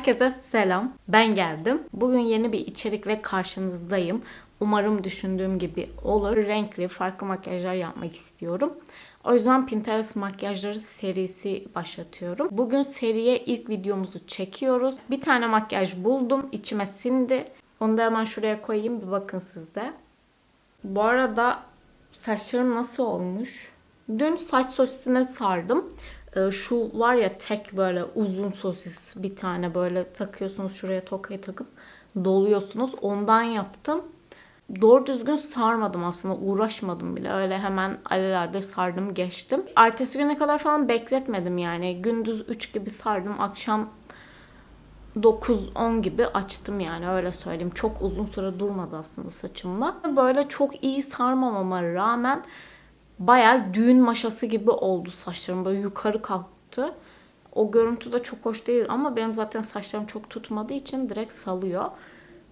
Herkese selam. Ben geldim. Bugün yeni bir içerikle karşınızdayım. Umarım düşündüğüm gibi olur. Renkli, farklı makyajlar yapmak istiyorum. O yüzden Pinterest makyajları serisi başlatıyorum. Bugün seriye ilk videomuzu çekiyoruz. Bir tane makyaj buldum. içime sindi. Onu da hemen şuraya koyayım. Bir bakın siz de. Bu arada saçlarım nasıl olmuş? Dün saç sosisine sardım. Ee, şu var ya tek böyle uzun sosis bir tane böyle takıyorsunuz şuraya tokayı takıp doluyorsunuz. Ondan yaptım. Doğru düzgün sarmadım aslında uğraşmadım bile öyle hemen alelade sardım geçtim. Ertesi güne kadar falan bekletmedim yani gündüz 3 gibi sardım akşam 9-10 gibi açtım yani öyle söyleyeyim. Çok uzun süre durmadı aslında saçımla. Böyle çok iyi sarmamama rağmen bayağı düğün maşası gibi oldu saçlarım. Böyle yukarı kalktı. O görüntü de çok hoş değil ama benim zaten saçlarım çok tutmadığı için direkt salıyor.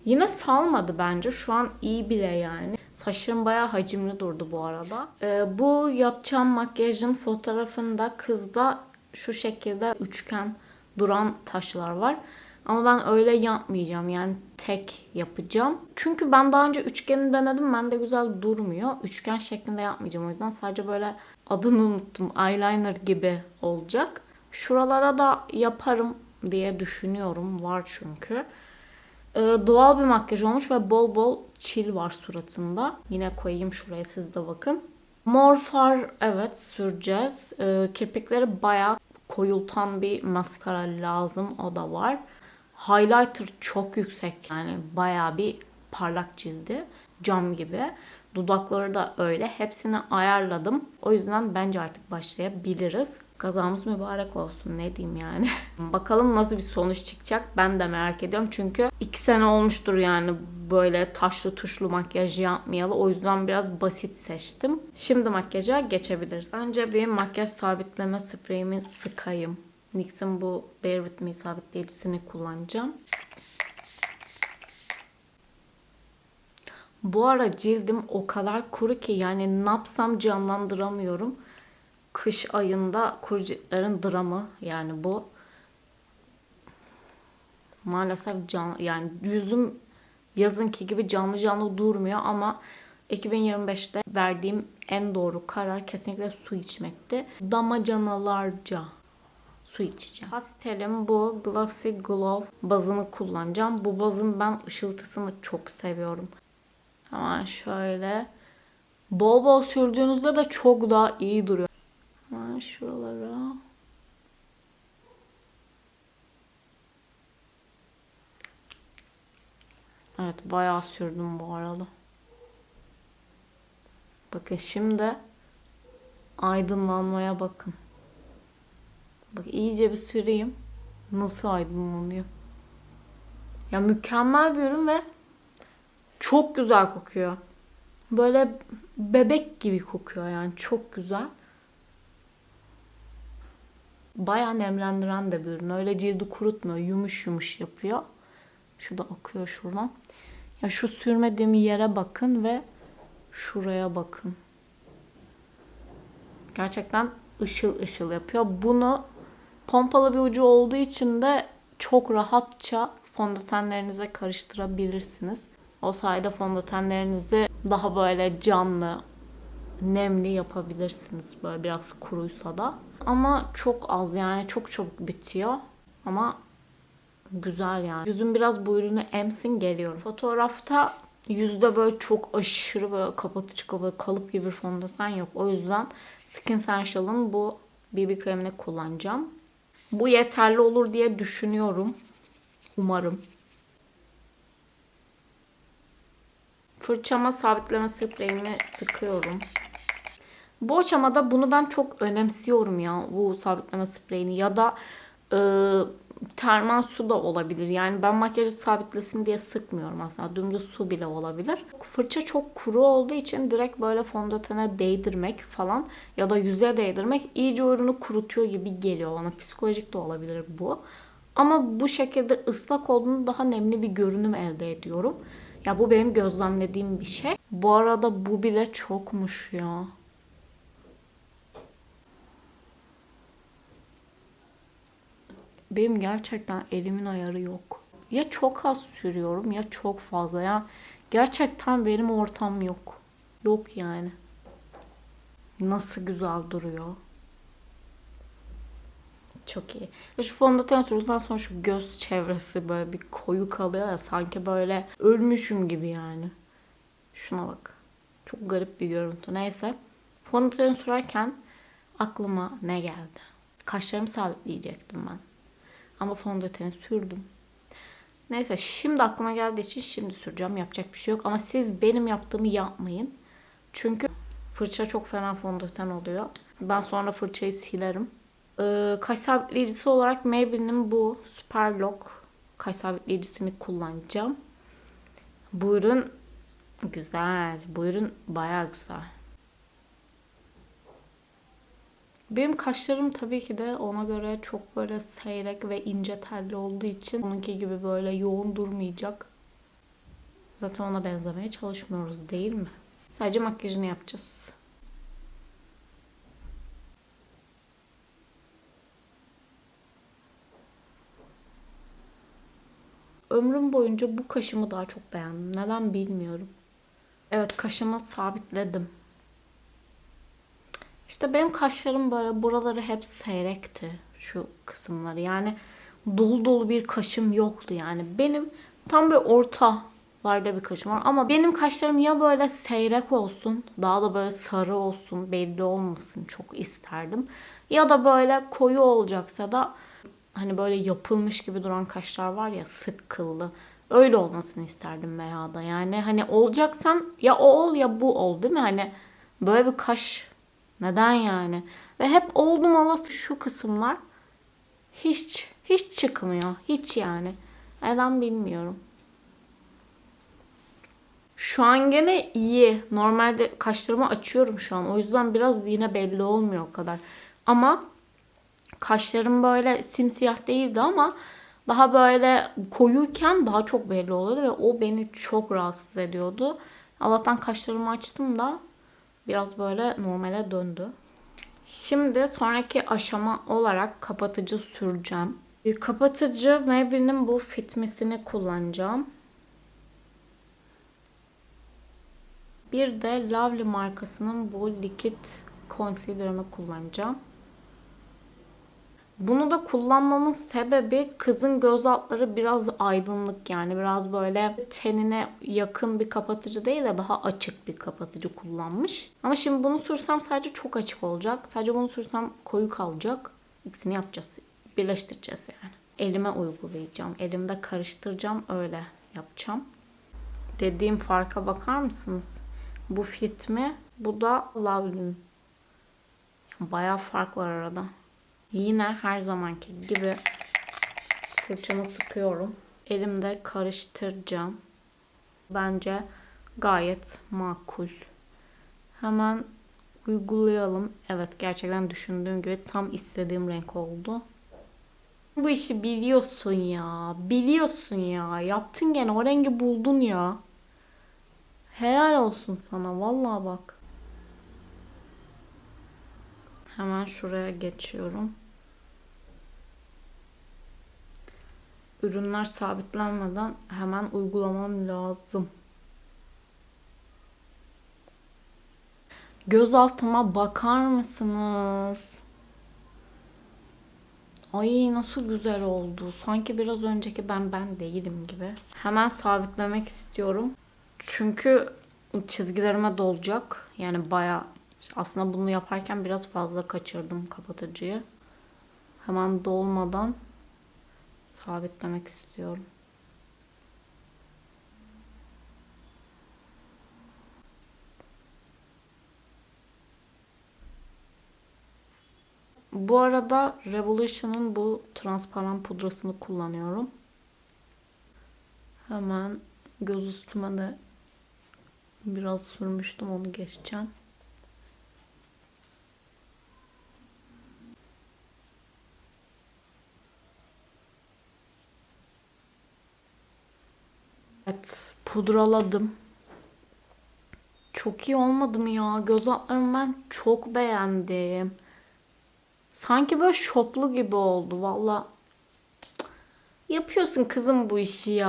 Yine salmadı bence. Şu an iyi bile yani. Saçlarım bayağı hacimli durdu bu arada. Ee, bu yapacağım makyajın fotoğrafında kızda şu şekilde üçgen duran taşlar var. Ama ben öyle yapmayacağım. Yani tek yapacağım. Çünkü ben daha önce üçgeni denedim. Bende güzel durmuyor. Üçgen şeklinde yapmayacağım. O yüzden sadece böyle adını unuttum. Eyeliner gibi olacak. Şuralara da yaparım diye düşünüyorum. Var çünkü. Ee, doğal bir makyaj olmuş ve bol bol çil var suratında. Yine koyayım şuraya siz de bakın. Mor far evet süreceğiz. Ee, kirpikleri bayağı koyultan bir maskara lazım. O da var. Highlighter çok yüksek yani bayağı bir parlak cildi. Cam gibi. Dudakları da öyle. Hepsini ayarladım. O yüzden bence artık başlayabiliriz. Kazamız mübarek olsun ne diyeyim yani. Bakalım nasıl bir sonuç çıkacak ben de merak ediyorum. Çünkü iki sene olmuştur yani böyle taşlı tuşlu makyaj yapmayalı. O yüzden biraz basit seçtim. Şimdi makyaja geçebiliriz. Önce bir makyaj sabitleme spreyimi sıkayım. NYX'in bu Bear With sabitleyicisini kullanacağım. Bu ara cildim o kadar kuru ki yani ne yapsam canlandıramıyorum. Kış ayında kuru ciltlerin dramı yani bu. Maalesef can yani yüzüm yazınki gibi canlı canlı durmuyor ama 2025'te verdiğim en doğru karar kesinlikle su içmekti. Damacanalarca su içeceğim. Pastelim bu Glossy Glow bazını kullanacağım. Bu bazın ben ışıltısını çok seviyorum. Hemen şöyle. Bol bol sürdüğünüzde de çok daha iyi duruyor. Hemen şuralara. Evet bayağı sürdüm bu arada. Bakın şimdi aydınlanmaya bakın. Bak iyice bir süreyim. Nasıl aydınlanıyor. Ya mükemmel bir ürün ve çok güzel kokuyor. Böyle bebek gibi kokuyor yani çok güzel. Bayağı nemlendiren de bir ürün. Öyle cildi kurutmuyor. Yumuş yumuş yapıyor. Şu da akıyor şuradan. Ya şu sürmediğim yere bakın ve şuraya bakın. Gerçekten ışıl ışıl yapıyor. Bunu pompalı bir ucu olduğu için de çok rahatça fondötenlerinize karıştırabilirsiniz. O sayede fondötenlerinizi daha böyle canlı, nemli yapabilirsiniz. Böyle biraz kuruysa da. Ama çok az yani çok çabuk bitiyor. Ama güzel yani. Yüzüm biraz bu ürünü emsin geliyor. Fotoğrafta yüzde böyle çok aşırı böyle kapatıcı böyle kalıp gibi bir fondöten yok. O yüzden Skin Essential'ın bu BB kremini kullanacağım. Bu yeterli olur diye düşünüyorum. Umarım. Fırçama sabitleme spreyimi sıkıyorum. Bu aşamada bunu ben çok önemsiyorum ya bu sabitleme spreyini ya da e, termal su da olabilir. Yani ben makyajı sabitlesin diye sıkmıyorum aslında. Dümdüz su bile olabilir. Fırça çok kuru olduğu için direkt böyle fondötene değdirmek falan ya da yüze değdirmek iyice ürünü kurutuyor gibi geliyor bana. Psikolojik de olabilir bu. Ama bu şekilde ıslak olduğunda daha nemli bir görünüm elde ediyorum. Ya bu benim gözlemlediğim bir şey. Bu arada bu bile çokmuş ya. Benim gerçekten elimin ayarı yok. Ya çok az sürüyorum ya çok fazla. Ya gerçekten benim ortam yok. Yok yani. Nasıl güzel duruyor. Çok iyi. Ve şu fondöten sürdükten sonra şu göz çevresi böyle bir koyu kalıyor ya sanki böyle ölmüşüm gibi yani. Şuna bak. Çok garip bir görüntü. Neyse. Fondöten sürerken aklıma ne geldi? Kaşlarımı sabitleyecektim ben. Ama fondöteni sürdüm. Neyse şimdi aklıma geldiği için şimdi süreceğim. Yapacak bir şey yok. Ama siz benim yaptığımı yapmayın. Çünkü fırça çok fena fondöten oluyor. Ben sonra fırçayı silerim. Ee, kaş sabitleyicisi olarak Maybelline'in bu Super Lock kaş sabitleyicisini kullanacağım. Bu ürün güzel. Bu ürün bayağı güzel. Benim kaşlarım tabii ki de ona göre çok böyle seyrek ve ince telli olduğu için onunki gibi böyle yoğun durmayacak. Zaten ona benzemeye çalışmıyoruz değil mi? Sadece makyajını yapacağız. Ömrüm boyunca bu kaşımı daha çok beğendim. Neden bilmiyorum. Evet kaşımı sabitledim. İşte benim kaşlarım böyle buraları hep seyrekti şu kısımları. Yani dolu dolu bir kaşım yoktu yani. Benim tam bir ortalarda bir kaşım var. Ama benim kaşlarım ya böyle seyrek olsun, daha da böyle sarı olsun, belli olmasın çok isterdim. Ya da böyle koyu olacaksa da hani böyle yapılmış gibi duran kaşlar var ya sık kıllı. Öyle olmasını isterdim veya da yani hani olacaksan ya o ol ya bu ol değil mi? Hani böyle bir kaş neden yani? Ve hep oldum olası şu kısımlar hiç hiç çıkmıyor. Hiç yani. Neden bilmiyorum. Şu an gene iyi. Normalde kaşlarımı açıyorum şu an. O yüzden biraz yine belli olmuyor o kadar. Ama kaşlarım böyle simsiyah değildi ama daha böyle koyuyken daha çok belli oluyordu ve o beni çok rahatsız ediyordu. Allah'tan kaşlarımı açtım da biraz böyle normale döndü. Şimdi sonraki aşama olarak kapatıcı süreceğim. Kapatıcı Maybelline'in bu Fit Me'sini kullanacağım. Bir de Lovely markasının bu likit concealer'ını kullanacağım. Bunu da kullanmamın sebebi kızın göz altları biraz aydınlık yani biraz böyle tenine yakın bir kapatıcı değil de daha açık bir kapatıcı kullanmış. Ama şimdi bunu sürsem sadece çok açık olacak. Sadece bunu sürsem koyu kalacak. İkisini yapacağız. Birleştireceğiz yani. Elime uygulayacağım. Elimde karıştıracağım. Öyle yapacağım. Dediğim farka bakar mısınız? Bu fit mi? Bu da Loveline. Bayağı fark var arada. Yine her zamanki gibi fırçamı sıkıyorum. Elimde karıştıracağım. Bence gayet makul. Hemen uygulayalım. Evet gerçekten düşündüğüm gibi tam istediğim renk oldu. Bu işi biliyorsun ya. Biliyorsun ya. Yaptın gene o rengi buldun ya. Helal olsun sana. Vallahi bak. Hemen şuraya geçiyorum. Ürünler sabitlenmeden hemen uygulamam lazım. Göz altıma bakar mısınız? Ay nasıl güzel oldu. Sanki biraz önceki ben ben değilim gibi. Hemen sabitlemek istiyorum. Çünkü çizgilerime dolacak. Yani baya aslında bunu yaparken biraz fazla kaçırdım kapatıcıyı. Hemen dolmadan sabitlemek istiyorum. Bu arada Revolution'ın bu transparan pudrasını kullanıyorum. Hemen göz üstüme de biraz sürmüştüm onu geçeceğim. Evet, pudraladım. Çok iyi olmadı mı ya? Göz altlarımı ben çok beğendim. Sanki böyle şoplu gibi oldu. Valla Yapıyorsun kızım bu işi ya.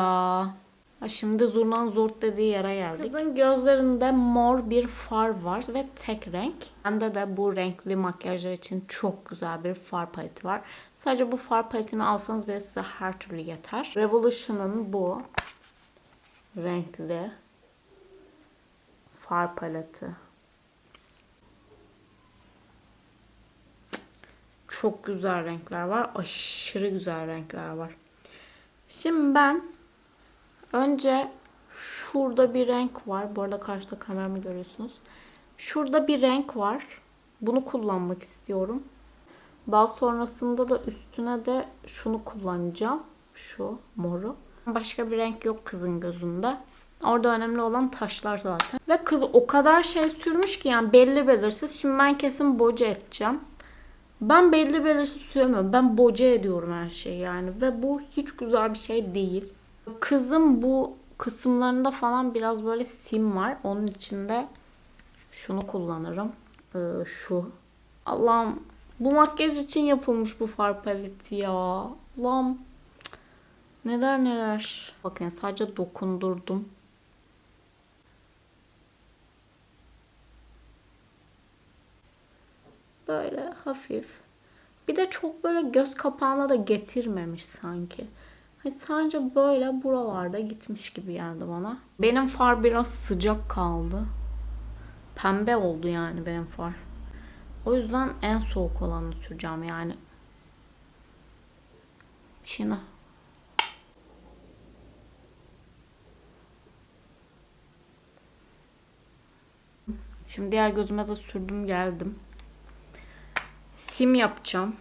Ha şimdi zurnanın zort dediği yere geldik. Kızın gözlerinde mor bir far var ve tek renk. Bende de bu renkli makyajlar için çok güzel bir far paleti var. Sadece bu far paletini alsanız bile size her türlü yeter. Revolution'ın bu renkli far paleti. Çok güzel renkler var. Aşırı güzel renkler var. Şimdi ben önce şurada bir renk var. Bu arada karşıda kameramı görüyorsunuz. Şurada bir renk var. Bunu kullanmak istiyorum. Daha sonrasında da üstüne de şunu kullanacağım. Şu moru. Başka bir renk yok kızın gözünde. Orada önemli olan taşlar zaten. Ve kız o kadar şey sürmüş ki yani belli belirsiz. Şimdi ben kesin boca edeceğim. Ben belli belirsiz süremiyorum. Ben boca ediyorum her şeyi yani. Ve bu hiç güzel bir şey değil. Kızım bu kısımlarında falan biraz böyle sim var. Onun içinde şunu kullanırım. Ee, şu. Allah'ım bu makyaj için yapılmış bu far paleti ya. Allah'ım. Neler neler. Bakın sadece dokundurdum. Böyle hafif. Bir de çok böyle göz kapağına da getirmemiş sanki. Hani sadece böyle buralarda gitmiş gibi geldi bana. Benim far biraz sıcak kaldı. Pembe oldu yani benim far. O yüzden en soğuk olanı süreceğim yani. Şimdi Şimdi diğer gözüme de sürdüm geldim. Sim yapacağım.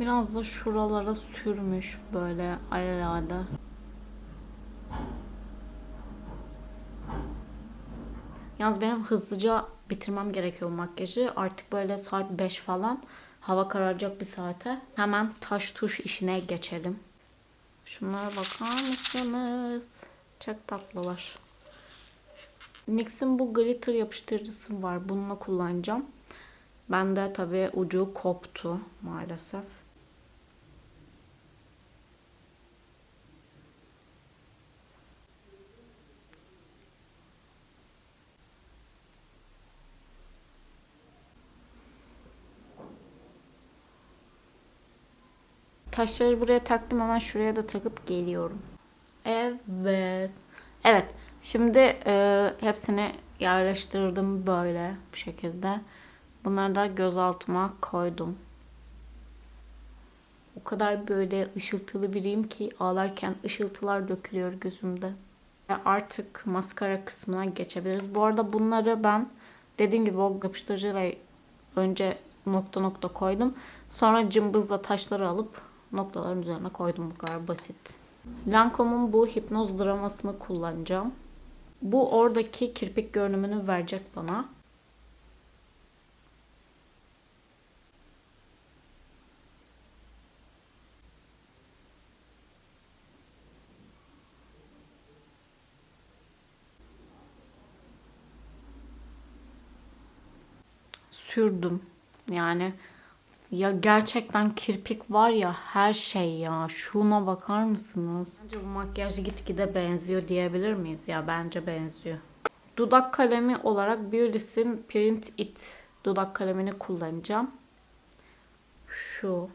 Biraz da şuralara sürmüş böyle alelade. Yalnız benim hızlıca bitirmem gerekiyor makyajı. Artık böyle saat 5 falan. Hava kararacak bir saate. Hemen taş tuş işine geçelim. Şunlara bakar mısınız? Çok tatlılar. NYX'in bu glitter yapıştırıcısı var. Bununla kullanacağım. Ben de tabii ucu koptu maalesef. Taşları buraya taktım hemen şuraya da takıp geliyorum. Evet. Evet. Şimdi e, hepsini yerleştirdim böyle bu şekilde. Bunları da gözaltıma koydum. O kadar böyle ışıltılı biriyim ki ağlarken ışıltılar dökülüyor gözümde. Artık maskara kısmına geçebiliriz. Bu arada bunları ben dediğim gibi o yapıştırıcıyla önce nokta nokta koydum. Sonra cımbızla taşları alıp noktaların üzerine koydum. Bu kadar basit. Lancome'un bu hipnoz dramasını kullanacağım. Bu oradaki kirpik görünümünü verecek bana. Sürdüm. Yani ya gerçekten kirpik var ya her şey ya. Şuna bakar mısınız? Bence bu makyaj gitgide benziyor diyebilir miyiz? Ya bence benziyor. Dudak kalemi olarak Beauty's'in Print It dudak kalemini kullanacağım. Şu.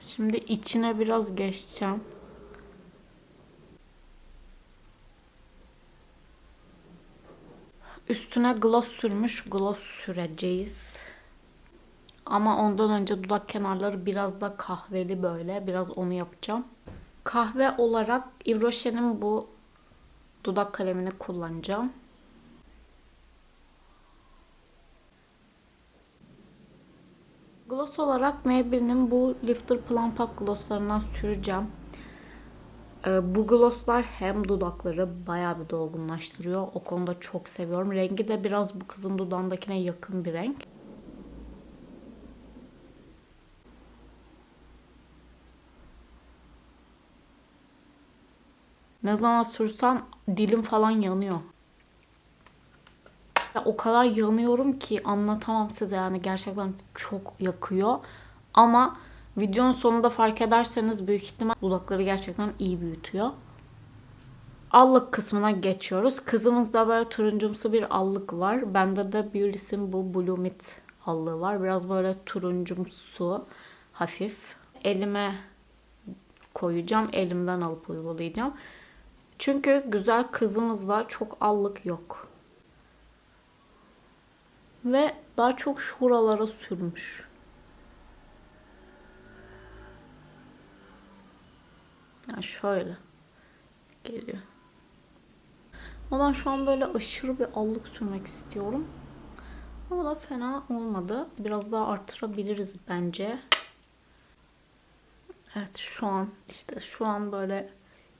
Şimdi içine biraz geçeceğim. Üstüne gloss sürmüş. Gloss süreceğiz. Ama ondan önce dudak kenarları biraz da kahveli böyle. Biraz onu yapacağım. Kahve olarak Yves Rocher'in bu dudak kalemini kullanacağım. Gloss olarak Maybelline'in bu Lifter Plump Up glosslarından süreceğim. Ee, bu glosslar hem dudakları bayağı bir dolgunlaştırıyor. O konuda çok seviyorum. Rengi de biraz bu kızın dudağındakine yakın bir renk. Ne zaman sürsem dilim falan yanıyor. Ya o kadar yanıyorum ki anlatamam size yani gerçekten çok yakıyor. Ama videonun sonunda fark ederseniz büyük ihtimal dudakları gerçekten iyi büyütüyor. Allık kısmına geçiyoruz. Kızımızda böyle turuncumsu bir allık var. Bende de Beulis'in bu Blue Mid allığı var. Biraz böyle turuncumsu, hafif. Elime koyacağım. Elimden alıp uygulayacağım. Çünkü güzel kızımızda çok allık yok. Ve daha çok şuralara sürmüş. Yani şöyle geliyor. Ama ben şu an böyle aşırı bir allık sürmek istiyorum. Ama da fena olmadı. Biraz daha artırabiliriz bence. Evet şu an işte şu an böyle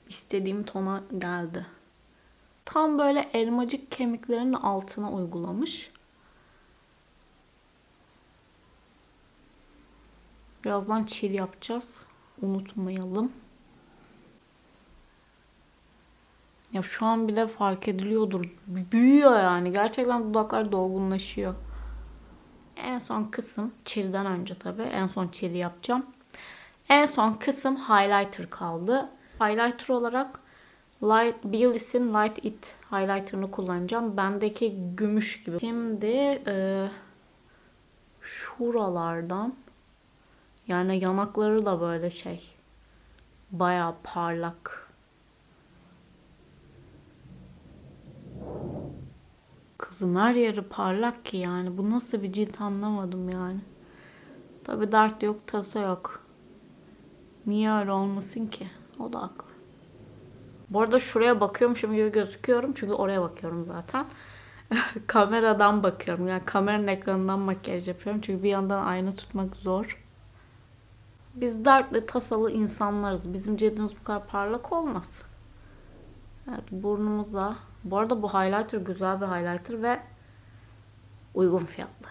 istediğim tona geldi. Tam böyle elmacık kemiklerinin altına uygulamış. Birazdan çil yapacağız. Unutmayalım. Ya şu an bile fark ediliyordur. Büyüyor yani. Gerçekten dudaklar dolgunlaşıyor. En son kısım çilden önce tabii. En son çili yapacağım. En son kısım highlighter kaldı. Highlighter olarak Light, Beulis'in Light It highlighter'ını kullanacağım. Bendeki gümüş gibi. Şimdi e, şuralardan yani yanakları da böyle şey bayağı parlak. Kızın her yeri parlak ki yani. Bu nasıl bir cilt anlamadım yani. Tabi dert yok tasa yok. Niye öyle olmasın ki? O da haklı. Bu arada şuraya bakıyormuşum gibi gözüküyorum. Çünkü oraya bakıyorum zaten. Kameradan bakıyorum. Yani kameranın ekranından makyaj yapıyorum. Çünkü bir yandan ayna tutmak zor. Biz dertli tasalı insanlarız. Bizim cildimiz bu kadar parlak olmaz. Evet burnumuza. Bu arada bu highlighter güzel bir highlighter ve uygun fiyatlı.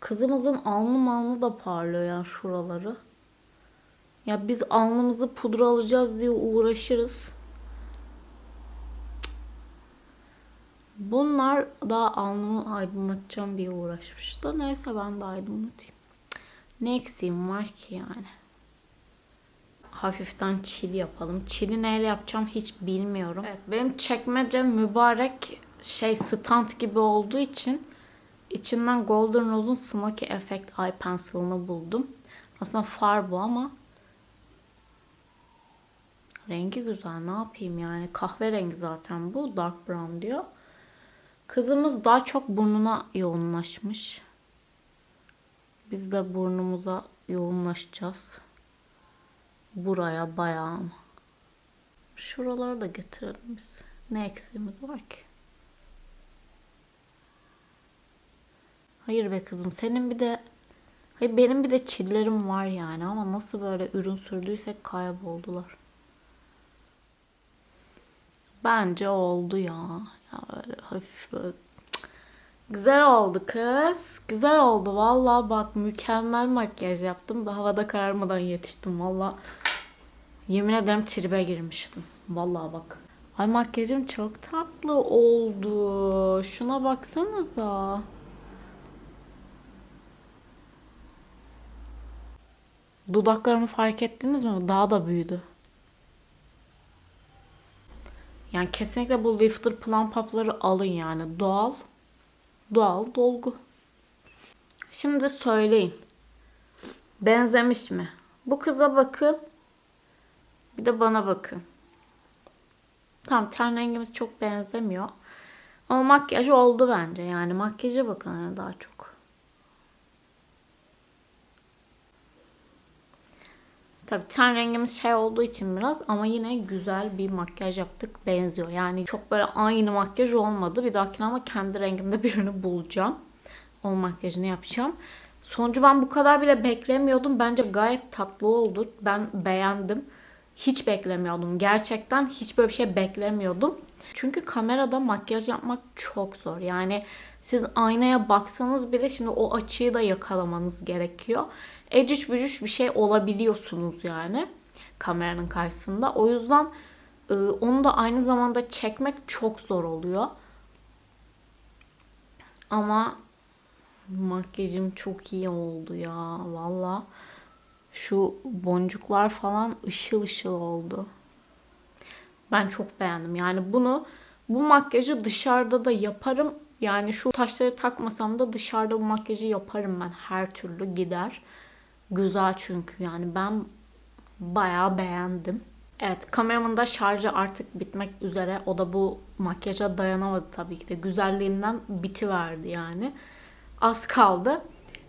Kızımızın alnı malnı da parlıyor ya şuraları. Ya biz alnımızı pudra alacağız diye uğraşırız. Bunlar daha alnımı aydınlatacağım diye uğraşmış neyse ben de aydınlatayım. Ne eksiğim var ki yani. Hafiften çil yapalım. Çili neyle yapacağım hiç bilmiyorum. Evet, benim çekmece mübarek şey stand gibi olduğu için içinden Golden Rose'un Smoky Effect Eye Pencil'ını buldum. Aslında far bu ama rengi güzel. Ne yapayım yani? Kahverengi zaten bu. Dark brown diyor. Kızımız daha çok burnuna yoğunlaşmış. Biz de burnumuza yoğunlaşacağız. Buraya bayağı ama. Şuraları da getirelim biz. Ne eksiğimiz var ki? Hayır be kızım senin bir de Hayır benim bir de çillerim var yani ama nasıl böyle ürün sürdüysek kayboldular. Bence oldu ya. Ya böyle hafif böyle Güzel oldu kız. Güzel oldu valla bak mükemmel makyaj yaptım. Havada kararmadan yetiştim valla. Yemin ederim tribe girmiştim. Valla bak. Ay makyajım çok tatlı oldu. Şuna baksanıza. Dudaklarımı fark ettiniz mi? Daha da büyüdü. Yani kesinlikle bu lifter plum popları alın yani. Doğal. Doğal dolgu. Şimdi söyleyin. Benzemiş mi? Bu kıza bakın. Bir de bana bakın. Tamam ten rengimiz çok benzemiyor. Ama makyaj oldu bence. Yani makyaja bakın yani daha çok. Tabii ten rengimiz şey olduğu için biraz ama yine güzel bir makyaj yaptık. Benziyor. Yani çok böyle aynı makyaj olmadı. Bir dahakine ama kendi rengimde birini bulacağım. O makyajını yapacağım. Sonucu ben bu kadar bile beklemiyordum. Bence gayet tatlı oldu. Ben beğendim. Hiç beklemiyordum. Gerçekten hiç böyle bir şey beklemiyordum. Çünkü kamerada makyaj yapmak çok zor. Yani siz aynaya baksanız bile şimdi o açıyı da yakalamanız gerekiyor. eciş bücüş bir şey olabiliyorsunuz yani kameranın karşısında. O yüzden e, onu da aynı zamanda çekmek çok zor oluyor. Ama makyajım çok iyi oldu ya valla. Şu boncuklar falan ışıl ışıl oldu. Ben çok beğendim. Yani bunu bu makyajı dışarıda da yaparım. Yani şu taşları takmasam da dışarıda bu makyajı yaparım ben. Her türlü gider. Güzel çünkü yani ben bayağı beğendim. Evet kameramın da şarjı artık bitmek üzere. O da bu makyaja dayanamadı tabii ki de. Güzelliğinden bitiverdi yani. Az kaldı.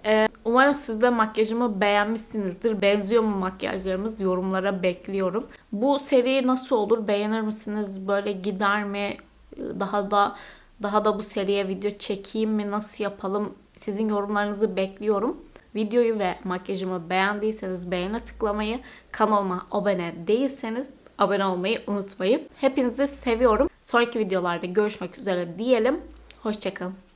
Ee, umarım siz de makyajımı beğenmişsinizdir. Benziyor mu makyajlarımız? Yorumlara bekliyorum. Bu seri nasıl olur? Beğenir misiniz? Böyle gider mi? Daha da daha da bu seriye video çekeyim mi? Nasıl yapalım? Sizin yorumlarınızı bekliyorum. Videoyu ve makyajımı beğendiyseniz beğene tıklamayı, kanalıma abone değilseniz abone olmayı unutmayın. Hepinizi seviyorum. Sonraki videolarda görüşmek üzere diyelim. Hoşçakalın.